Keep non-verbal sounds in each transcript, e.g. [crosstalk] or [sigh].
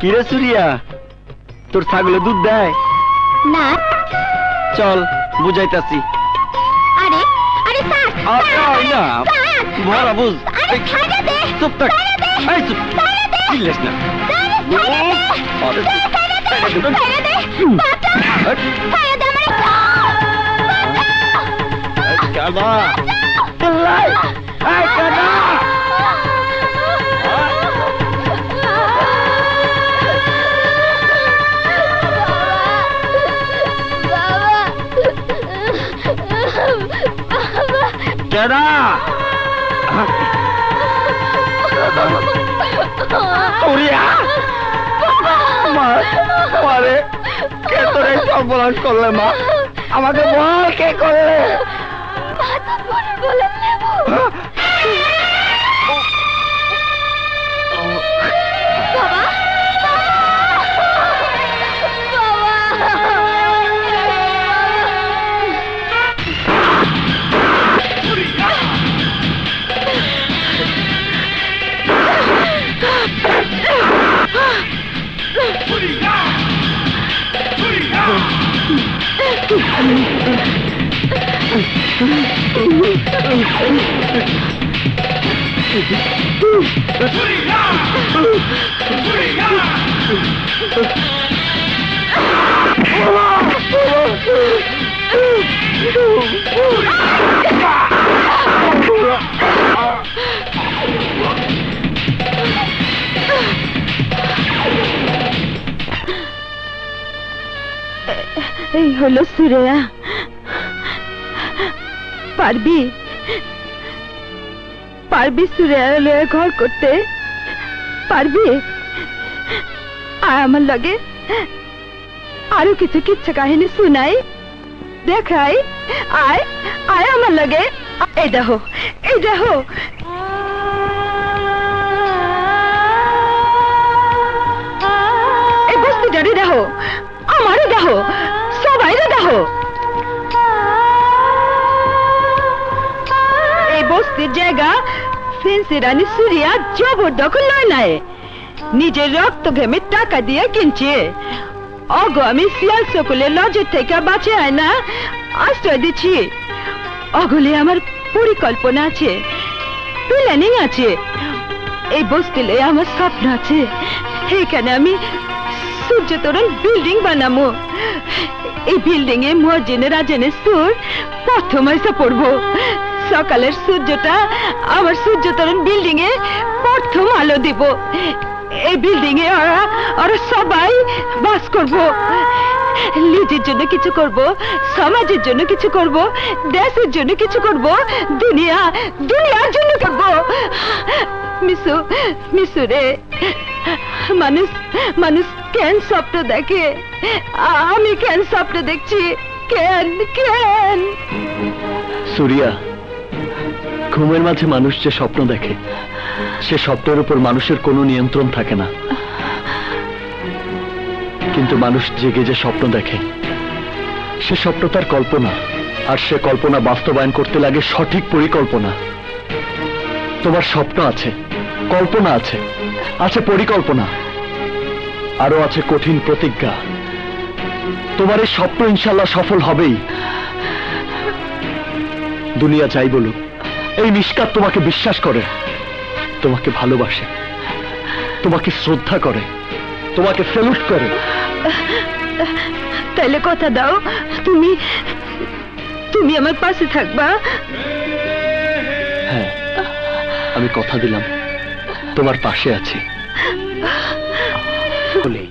কিরে সুরিয়া? তোর ছাগলে দুধ দেয়? না। চল বুঝাইতাছি। আরে আরে স্যার আর না ভরা বুঝ। চুপ থাক। এই চুপ। চিল্লাস না। আরে কাদা। কাদা। মা মারে কে তোর এই সর্বনাশ করলে মা? আমাকে বল কে করলে? এই হলো সুরেয়া পারবি? পারবি লয়ে ঘর করতে? পারবি? আয় আমার লাগে আরও কিছু কিচ্ছা কাহিনী শুনাই। দেখাই আয় আয় আমার লাগে। এই দেখো এই দেখো। এই বস্তিটারে দেখো, আমারও দেখো সবাইরে দেখো। বস্তির জায়গা, ফেন্সি রানী সুরিয়া জবরদখল নয় নাই। নিজের রক্ত ঘেমে টাকা দিয়ে কিনছে। অগো, আমি শিয়াল সকলে লজের থেকে বাঁচে আয় না, আশ্রয় দিচ্ছি। অগলে আমার পরিকল্পনা আছে, প্ল্যানিং আছে। এই বস্তিলে আমার স্বপ্ন আছে এখানে আমি সূর্য তোরণ বিল্ডিং বানাবো এই বিল্ডিং এ মহাজিনের রাজনের সুর প্রথম পড়ব। সকালের সূর্যটা, আমার সূর্য তোরণ বিল্ডিং এ প্রথম আলো দিব। এই বিল্ডিং এ ওরা ওরা সবাই বাস করব। নিজের জন্য কিছু করব, সমাজের জন্য কিছু করব, দেশের জন্য কিছু করব, দুনিয়া, দুনিয়ার জন্য করব। মিসু মিসু রে, মানুষ মানুষ কেন স্বপ্ন দেখে? আমি কেন স্বপ্ন দেখছি? কেন কেন? সুরিয়া ঘুমের মাঝে মানুষ যে স্বপ্ন দেখে, সে স্বপ্নের উপর মানুষের কোনো নিয়ন্ত্রণ থাকে না। কিন্তু মানুষ জেগে যে স্বপ্ন দেখে, সে স্বপ্ন তার কল্পনা, আর সে কল্পনা বাস্তবায়ন করতে লাগে সঠিক পরিকল্পনা। তোমার স্বপ্ন আছে, কল্পনা আছে আছে পরিকল্পনা, আরও আছে কঠিন প্রতিজ্ঞা। তোমার এই স্বপ্ন ইনশাল্লাহ সফল হবেই। দুনিয়া চাই বলুক এই নিষ্কাত তোমাকে বিশ্বাস করে তোমাকে ভালোবাসে তোমাকে শ্রদ্ধা করে তোমাকে সেলুট করে। তাইলে কথা দাও তুমি তুমি আমার পাশে থাকবা। হ্যাঁ আমি কথা দিলাম তোমার পাশে আছি। বলেই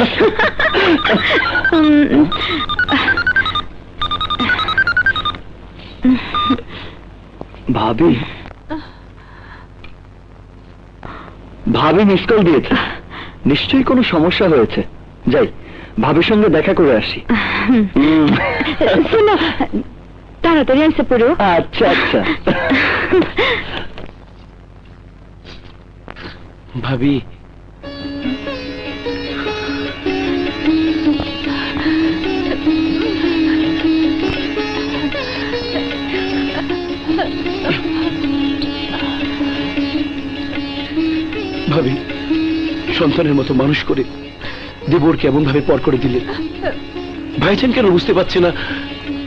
[laughs] ভাবি। ভাবি মিস কল দিয়েছে। নিশ্চয়ই কোনো সমস্যা হয়েছে। যাই ভাবির সঙ্গে দেখা করে আসি। হুম। শোনো তাড়াতাড়ি আইসে পড়ো আচ্ছা আচ্ছা। [laughs] ভাবি ভাবি সন্তানের মতো মানুষ করে দেবর কেমন ভাবে পর করে দিলে ভাইজান কেন বুঝতে পারছে না?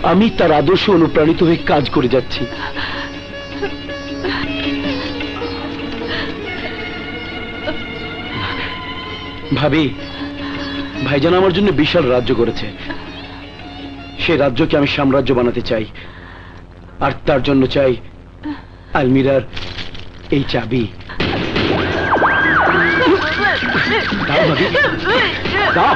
আমি তার আদর্শ অনুপ্রাণিত হয়ে কাজ করে যাচ্ছি। ভাবি, ভাইজান আমার জন্য বিশাল রাজ্য করেছে। সে রাজ্যকে আমি সাম্রাজ্য বানাতে চাই। আর তার জন্য চাই আলমিরার এই চাবি। দাও ভাবি দাও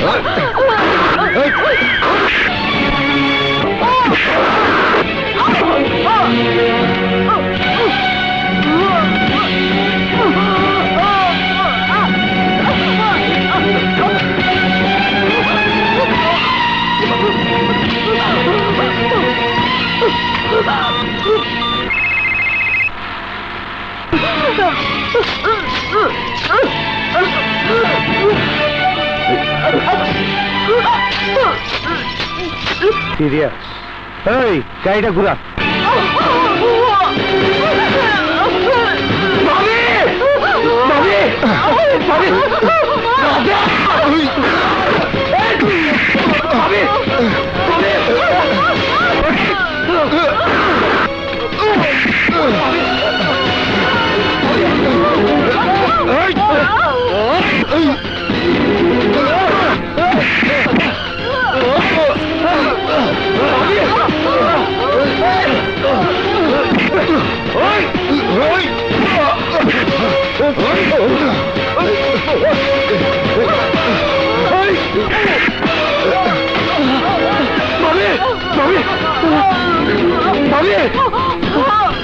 সিরিয়াস এই গাড়িটা ঘুরা। ভাবি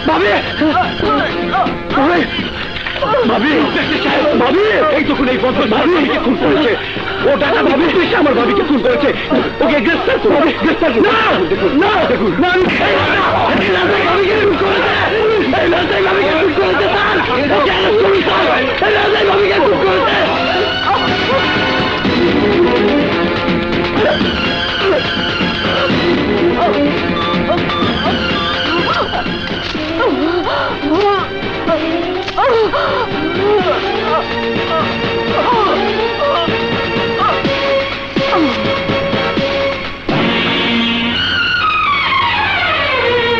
ভাবি ভাবি ভাবি এই এই বন্ধ ভাবিকে খুন করেছে ও টাকা ভাবি। আমার ভাবিকে খুন করেছে ওকে গ্রেফতার করবে না! দেখুন না! দেখুন। না ভাবিকে খুন করেছে! ভাবিকে খুন করেছে Thank you.